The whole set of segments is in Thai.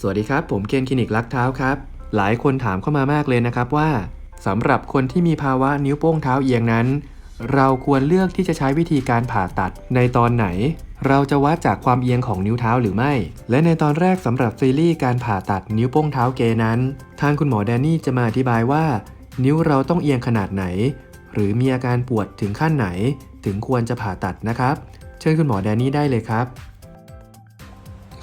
สวัสดีครับ ผมเคนคลินิกลักเท้าครับ หลายคนถามเข้ามามากเลยนะครับว่าสำหรับคนที่มีภาวะนิ้วโป้งเท้าเอียงนั้น เราควรเลือกที่จะใช้วิธีการผ่าตัดในตอนไหน เราจะวัดจากความเอียงของนิ้วเท้าหรือไม่ และในตอนแรกสำหรับซีรีส์การผ่าตัดนิ้วโป้งเท้าเกนั้น ทางคุณหมอแดนนี่จะมาอธิบายว่า นิ้วเราต้องเอียงขนาดไหน หรือมีอาการปวดถึงขั้นไหน ถึงควรจะผ่าตัดนะครับ เชิญคุณหมอแดนนี่ได้เลยครับ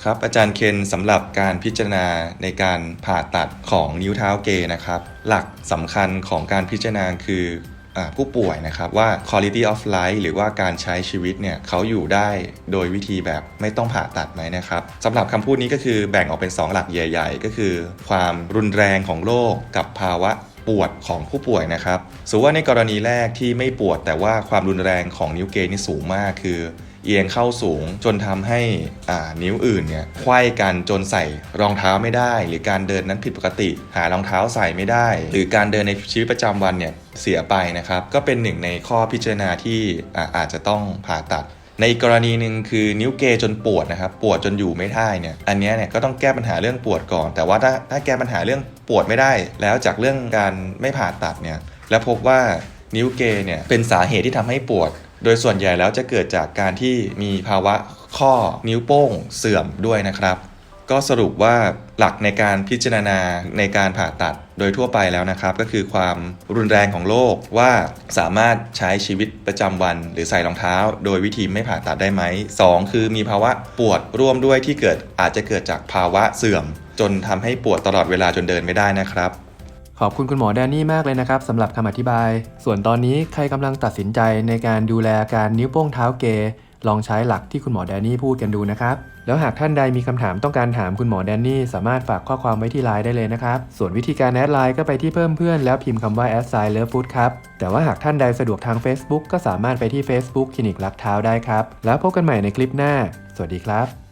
ครับอาจารย์เคนสำหรับการพิจารณาในการผ่าตัดของนิ้วเท้าเกย์นะครับ หลักสำคัญของการพิจารณาคืออผู้ป่วยนะครับว่า quality of life หรือว่าการใช้ชีวิตเนี่ยเขาอยู่ได้โดยวิธีแบบไม่ต้องผ่าตัดไหมนะครับสำหรับคำพูดนี้ก็คือแบ่งออกเป็น 2 หลักใหญ่ ๆ ก็คือ ความรุนแรงของโรคกับภาวะปวดของผู้ป่วยนะครับสมมุติว่าในกรณีแรกที่ไม่ปวดแต่ว่าความรุนแรงของนิ้วเกย์นี่สูงมากคือ เอียงเข้าสูงจนทำให้อ่านิ้วอื่นเนี่ยไขว้กันจนใส่รองเท้าไม่ได้ หรือการเดินนั้นผิดปกติ หารองเท้าใส่ไม่ได้ หรือการเดินในชีวิตประจำวันเนี่ยเสียไปนะครับ ก็เป็นหนึ่งในข้อพิจารณาที่อ่าอาจจะต้องผ่าตัดในกรณีหนึ่งคือนิ้วเกจนปวดนะครับปวดจนอยู่ไม่ได้เนี่ยอันนี้เนี่ยก็ต้องแก้ปัญหาเรื่องปวดก่อน แต่ว่าถ้าถ้าแก้ปัญหาเรื่องปวดไม่ได้ แล้วจากเรื่องการไม่ผ่าตัดเนี่ยแล้วพบว่านิ้วเกเนี่ยเป็นสาเหตุที่ทำให้ปวด โดยส่วนใหญ่แล้วจะเกิดจากการที่มีภาวะข้อนิ้วโป้งเสื่อมด้วยนะครับ ก็สรุปว่าหลักในการพิจารณาในการผ่าตัดโดยทั่วไปแล้วนะครับ ก็คือความรุนแรงของโรคว่าสามารถใช้ชีวิตประจำวัน หรือใส่รองเท้า โดยวิธีไม่ผ่าตัดได้ไหมสองคือมีภาวะปวดร่วมด้วยที่เกิดอาจจะเกิดจากภาวะเสื่อม จนทำให้ปวดตลอดเวลาจนเดินไม่ได้นะครับ ขอบคุณคุณหมอแดนนี่มากเลยนะครับสำหรับคำอธิบาย ส่วนตอนนี้ใครกำลังตัดสินใจในการดูแลการนิ้วโป้งเท้าเกย์ลองใช้หลักที่คุณหมอแดนนี่พูดกันดูนะครับ แล้วหากท่านใดมีคำถามต้องการถามคุณหมอแดนนี่ สามารถฝากข้อความไว้ที่ไลน์ได้เลยนะครับ ส่วนวิธีการแอดไลน์ก็ไปที่เพิ่มเพื่อนแล้วพิมพ์คำว่า a d s i g n love food ครับ แต่ว่าหากท่านใดสะดวกทาง Facebook ก็สามารถไปที่ Facebook คลินิกรักเท้าได้ครับ แล้วพบกันใหม่ในคลิปหน้า สวัสดีครับ